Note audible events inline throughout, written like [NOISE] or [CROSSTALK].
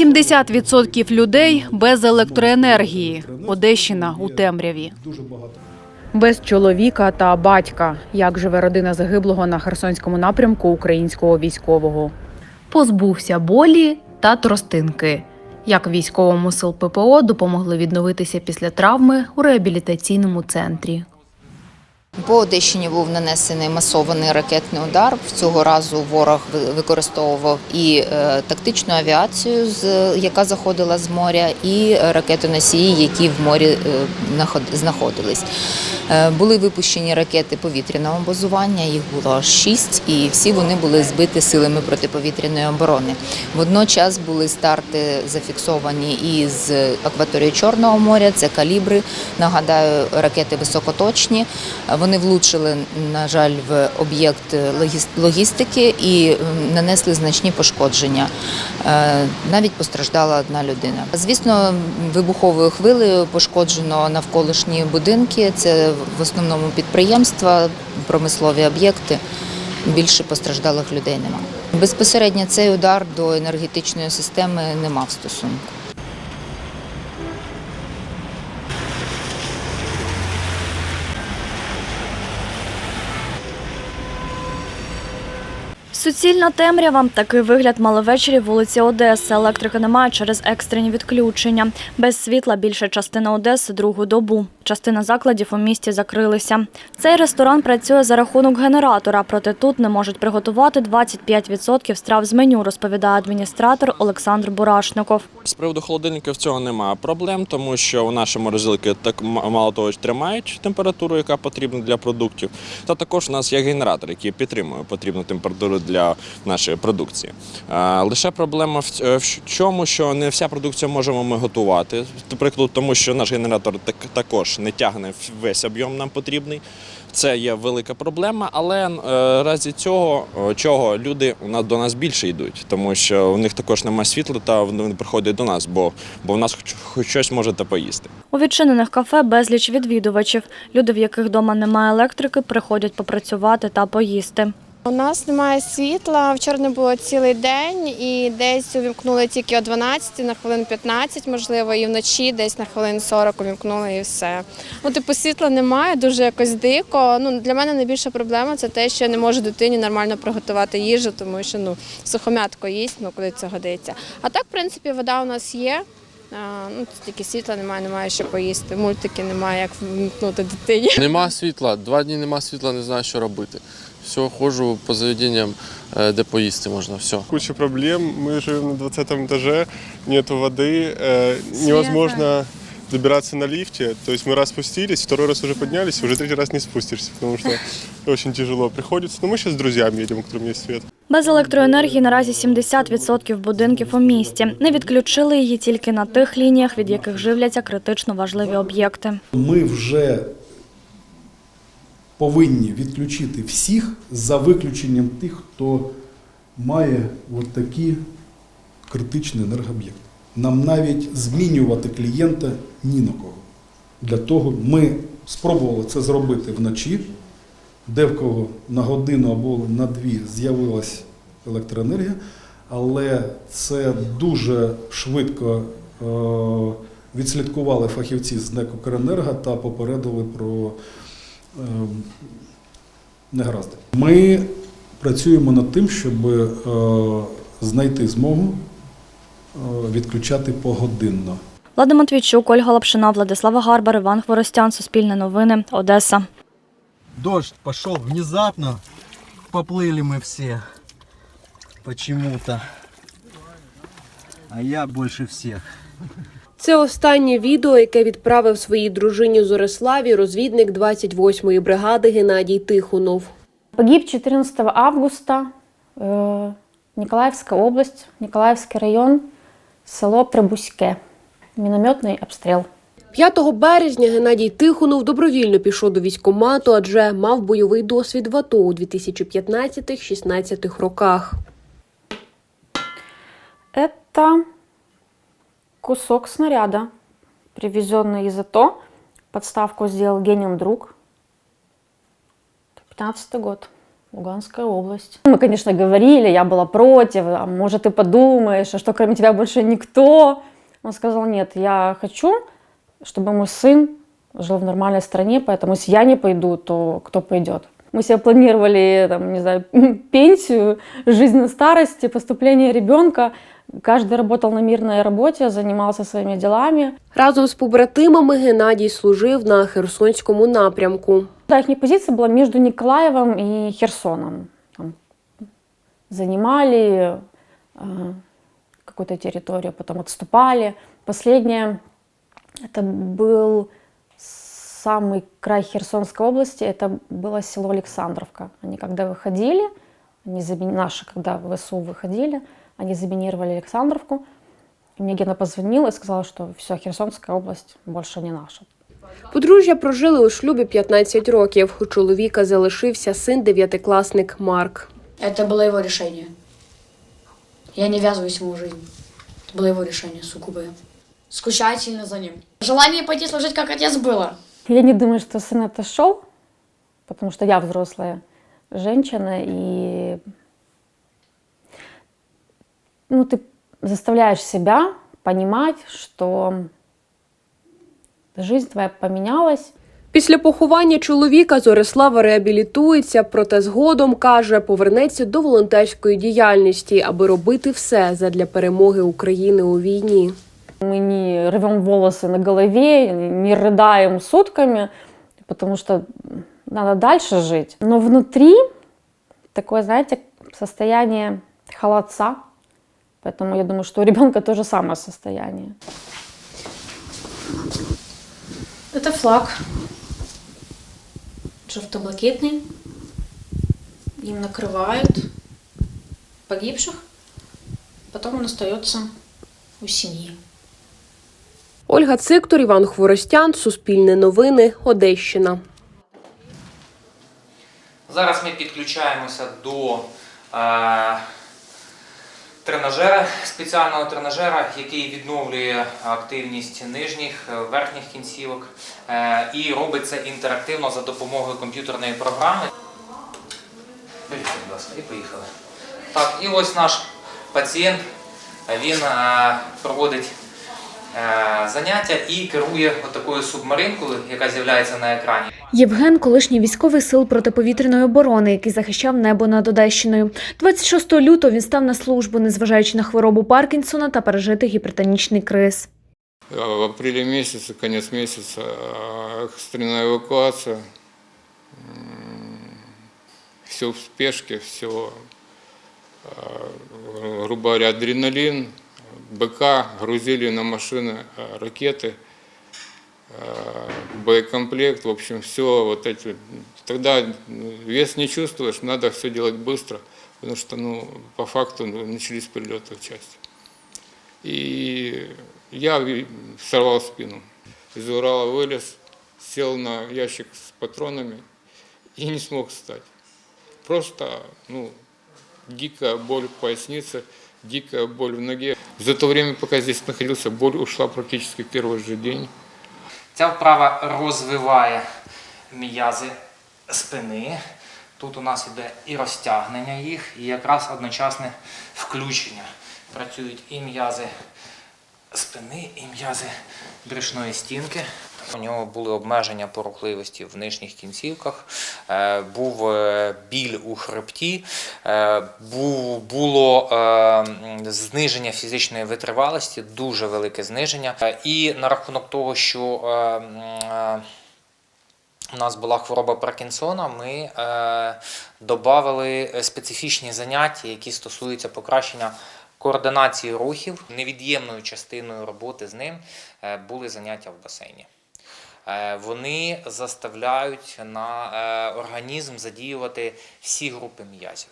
70% людей без електроенергії. Одещина у темряві. Без чоловіка та батька. Як живе родина загиблого на Херсонському напрямку українського військового? Позбувся болі та тростинки. Як військовому сил ППО допомогли відновитися після травми у реабілітаційному центрі. По Одещині був нанесений масований ракетний удар. Цього разу ворог використовував і е, тактичну авіацію, яка заходила з моря, і ракетоносії, які в морі е, знаходились. Е, були випущені ракети повітряного базування, їх було шість, і всі вони були збиті силами протиповітряної оборони. Водночас були старти зафіксовані із акваторії Чорного моря. Це калібри. Нагадаю, ракети високоточні. Вони влучили, на жаль, в об'єкт логіс- логістики і нанесли значні пошкодження. Е, Навіть постраждала одна людина. Звісно, вибуховою хвилею пошкоджено навколишні будинки. Це в основному підприємства, промислові об'єкти. Більше постраждалих людей немає. Безпосередньо цей удар до енергетичної системи не мав стосунку. Суцільна темрява. Такий вигляд мали ввечері вулиці Одеси. Електрики немає через екстрені відключення. Без світла більша частина Одеси другу добу. Частина закладів у місті закрилися. Цей ресторан працює за рахунок генератора, проте тут не можуть приготувати 25% страв з меню, розповідає адміністратор Олександр Бурашников. З приводу холодильників цього немає проблем, тому що у наші морозилки так мало того тримають температуру, яка потрібна для продуктів. Та також у нас є генератор, який підтримує потрібну температуру для нашої продукції. Лише проблема в ц- чому, що не вся продукція можемо ми готувати. Наприклад, тому що наш генератор так також не тягне весь об'єм нам потрібний. Це є велика проблема, але е, разі цього, е, чого люди у нас до нас більше йдуть, тому що у них також немає світла, та вони приходять до нас, бо, бо в нас хоч, хоч щось можете поїсти. У відчинених кафе безліч відвідувачів. Люди, в яких вдома немає електрики, приходять попрацювати та поїсти. У нас немає світла. Вчора не було цілий день, і десь увімкнули тільки о 12 на хвилин 15, можливо, і вночі десь на хвилин 40 увімкнули і все. Ну, типу, світла немає, дуже якось дико. Ну, для мене найбільша проблема це те, що я не можу дитині нормально приготувати їжу, тому що ну, сухомятко їсть, ну коли це годиться. А так, в принципі, вода у нас є. А, ну, тільки світла немає, немає що поїсти. Мультики немає, як вмкнути дитині. Нема світла, два дні нема світла, не знаю, що робити. Все, ходжу по заведенням, е, де поїсти можна, все. Куча проблем. Мы живем на 20 этаже, нету воды, э, невозможно добираться на лифте. То есть мы раз спустились, второй раз уже поднялись, уже третий раз не спустишься, потому что очень [LAUGHS] тяжело приходится. Но мы сейчас с друзьями едем, у которых есть свет. Без електроенергії наразі 70% будинків у місті. Не відключили її тільки на тих лініях, від яких живляться критично важливі об'єкти. Ми вже повинні відключити всіх за виключенням тих, хто має от такі критичні енергооб'єкти. Нам навіть змінювати клієнта ні на кого. Для того ми спробували це зробити вночі, де в кого на годину або на дві з'явилась електроенергія, але це дуже швидко е, відслідкували фахівці з НЕК «Укренерго» та попередили про негаразди. Ми працюємо над тим, щоб е, знайти змогу е, відключати погодинно. Влада Матвійчук, Ольга Лапшина, Владислава Гарбар, Іван Хворостян, Суспільне новини, Одеса. Дождь пошел внезапно. Поплыли мы все. Почему-то. А я больше всех. Це останнє відео, яке відправив своїй дружині Зориславі розвідник 28-ї бригади Геннадій Тихонов. Погиб 14 августа, э, Николаевская область, Николаевский район, село Прибузьке. Мінометний обстріл. 5 березня Геннадій Тихонов добровільно пішов до військкомату, адже мав бойовий досвід в АТО у 2015-16 роках. Это кусок снаряда, привезенный из АТО. Подставку сделал гением друг. 15 год. Луганская область. Мы, конечно, говорили, я была против, а может, ты подумаешь, а что кроме тебя больше никто? Он сказал, нет, я хочу, чтобы мой сын жил в нормальной стране, поэтому если я не пойду, то кто пойдет? Мы себе планировали, там, не знаю, [LAUGHS] пенсию, жизнь на старости, поступление ребенка. Каждый работал на мирной работе, занимался своими делами. Разом з побратимами Геннадій служив на Херсонському напрямку. Да, их позиция была между Николаевым и Херсоном. Там занимали э, какую-то территорию, потом отступали. Последнее, это был самый край Херсонской области, это было село Александровка. Они когда выходили, они замин- наши, когда в ВСУ выходили, они заминировали Александровку. И мне Гена позвонила и сказала, что все, Херсонская область больше не наша. Подружжя прожили у шлюбі 15 років. У чоловіка залишився син дев'ятикласник Марк. Это было его решение. Я не ввязываюсь в его жизнь. Это было его решение, сугубое. Скучаю сильно за ним. Желание пойти служить как отец было. Я не думаю, что сын отошел, потому что я взрослая женщина, и ну, ты заставляешь себя понимать, что жизнь твоя поменялась, Після поховання чоловіка Зорислава реабілітується, проте згодом каже, повернеться до волонтерської діяльності, аби робити все задля перемоги України у війні. Мы не рвем волосы на голове, не рыдаем сутками, потому что надо дальше жить. Но внутри такое, знаете, состояние холодца. Поэтому я думаю, что у ребенка то же самое состояние. Это флаг. Желто-блакитный. Им накрывают погибших. Потом он остается у семьи. Ольга Циктор, Іван Хворостян, Суспільне новини, Одещина. Зараз ми підключаємося до е, тренажера, спеціального тренажера, який відновлює активність нижніх, е, верхніх кінцівок е, і це інтерактивно за допомогою комп'ютерної програми. Беріть, будь ласка, і поїхали. Так, і ось наш пацієнт, він е, проводить заняття і керує отакою субмаринкою, яка з'являється на екрані. Євген, колишній військовий сил протиповітряної оборони, який захищав небо над Одещиною. 26 лютого він став на службу, незважаючи на хворобу Паркінсона та пережитий гіпертонічний криз. В апреле месяце, конец месяца, а, экстренная эвакуация. Все в спешке, все, грубо говоря, адреналин, БК, грузили на машины а, ракеты, а, боекомплект, в общем, все вот эти. Тогда вес не чувствуешь, надо все делать быстро, потому что, ну, по факту ну, начались прилеты в части. И я сорвал спину. Из Урала вылез, сел на ящик с патронами и не смог встать. Просто, ну, дикая боль в пояснице, дикая боль в ноге. За то время, пока здесь находился, боль ушла практически в первый же день. Ця вправа розвиває м'язи спини. Тут у нас іде і розтягнення їх, і якраз одночасне включення. Працюють і м'язи спини, і м'язи брюшної стінки. У нього були обмеження по рухливості в нижніх кінцівках, е, був е, біль у хребті, е, було зниження фізичної витривалості, дуже велике зниження. І на рахунок того, що у нас була хвороба Паркінсона, ми додали специфічні заняття, які стосуються покращення координації рухів. Невід'ємною частиною роботи з ним були заняття в басейні. Е, Вони заставляють на е, організм задіювати всі групи м'язів.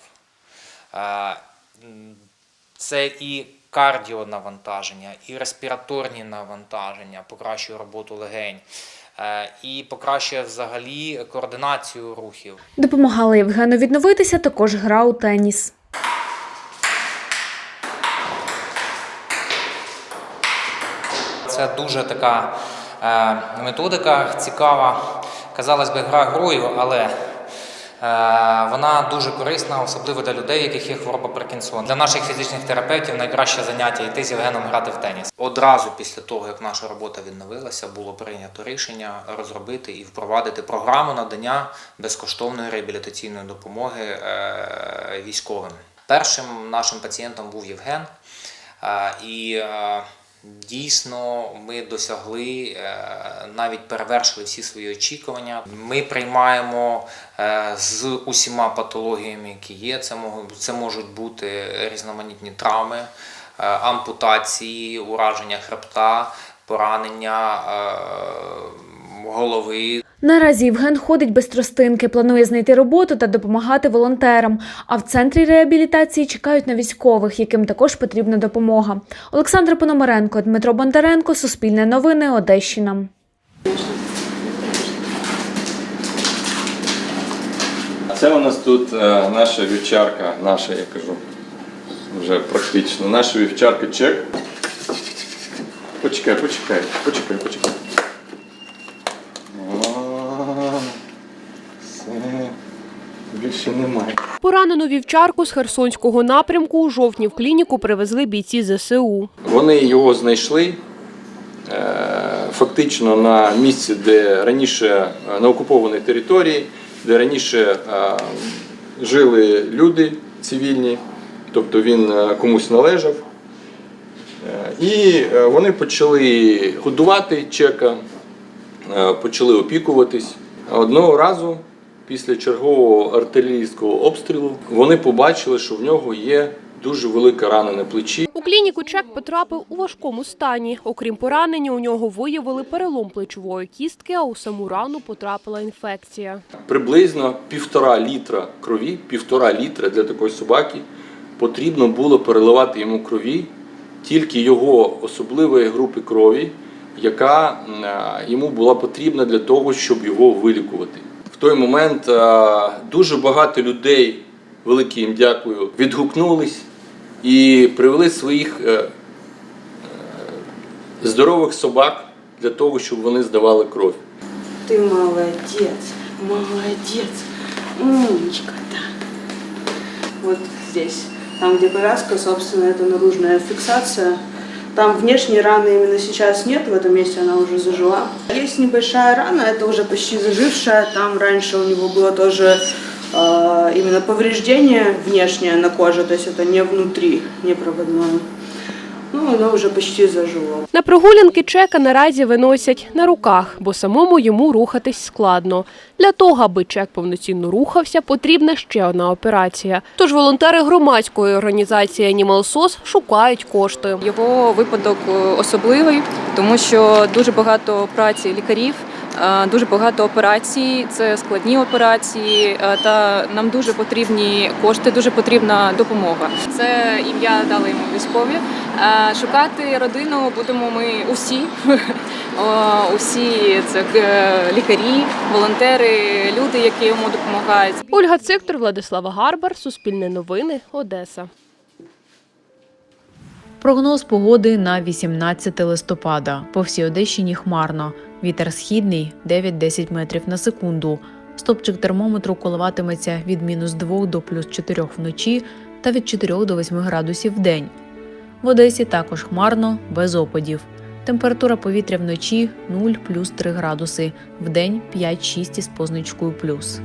Е, Це і кардіонавантаження, і респіраторні навантаження, покращує роботу легень, і покращує взагалі координацію рухів. Допомагала Євгену відновитися також гра у теніс. Це дуже така методика цікава. Казалось би, гра грою, але Вона дуже корисна, особливо для людей, яких є хвороба Паркінсона. Для наших фізичних терапевтів найкраще заняття йти з Євгеном грати в теніс. Одразу після того, як наша робота відновилася, було прийнято рішення розробити і впровадити програму надання безкоштовної реабілітаційної допомоги е, військовим. Першим нашим пацієнтом був Євген, е, і е, дійсно ми досягли, е, навіть перевершили всі свої очікування. Ми приймаємо е, з усіма патологіями, які є. Це можуть, бути різноманітні травми, е, ампутації, ураження хребта, поранення голови, Наразі Євген ходить без тростинки, планує знайти роботу та допомагати волонтерам. А в центрі реабілітації чекають на військових, яким також потрібна допомога. Олександр Пономаренко, Дмитро Бондаренко, Суспільне новини, Одещина. Це у нас тут е, наша вівчарка, наша, я кажу, вже практично. Наша вівчарка чек. Почекай, почекай, почекай, почекай. О, Все. Більше немає. Поранену вівчарку з Херсонського напрямку у жовтні в клініку привезли бійці ЗСУ. Вони його знайшли е, фактично на місці, де раніше е, на окупованій території, де раніше е, жили люди цивільні, тобто він комусь належав. І вони почали годувати чека, почали опікуватись. Одного разу після чергового артилерійського обстрілу вони побачили, що в нього є дуже велика рана на плечі. У клініку Чек потрапив у важкому стані. Окрім поранення, у нього виявили перелом плечової кістки, а у саму рану потрапила інфекція. Приблизно півтора літра крові, півтора літра для такої собаки потрібно було переливати йому крові тільки його особливої групи крові, яка е, йому була потрібна для того, щоб його вилікувати. В той момент е, дуже багато людей, велике їм дякую, відгукнулись і привели своїх е, е, здорових собак для того, щоб вони здавали кров. Ты молодец, молодец, умничка, да. Вот здесь, там где повязка, собственно, это наружная фиксация. Там внешней раны именно сейчас нет, в этом месте она уже зажила. Есть небольшая рана, это уже почти зажившая. Там раньше у него было тоже э, именно повреждение внешнее на коже, то есть это не внутри, не проводное. Ну, воно вже почти зажило. На прогулянки Чека наразі виносять на руках, бо самому йому рухатись складно. Для того, аби Чек повноцінно рухався, потрібна ще одна операція. Тож волонтери громадської організації Animal SOS шукають кошти. Його випадок е, особливий, тому що дуже багато праці лікарів, дуже багато операцій, це складні операції, е, та нам дуже потрібні кошти, дуже потрібна допомога. Це ім'я дали йому військові. Е, Шукати родину будемо ми усі, [LAUGHS] усі це е, лікарі, волонтери, люди, які йому допомагають. Ольга Циктор, Владислава Гарбар, Суспільне новини, Одеса. Прогноз погоди на 18 листопада. По всій Одещині хмарно. Вітер східний 9-10 метрів на секунду. Стопчик термометру коливатиметься від мінус 2 до плюс 4 вночі та від 4 до 8 градусів в день. В Одесі також хмарно, без опадів. Температура повітря вночі 0 плюс 3 градуси, вдень 5-6 із позначкою плюс.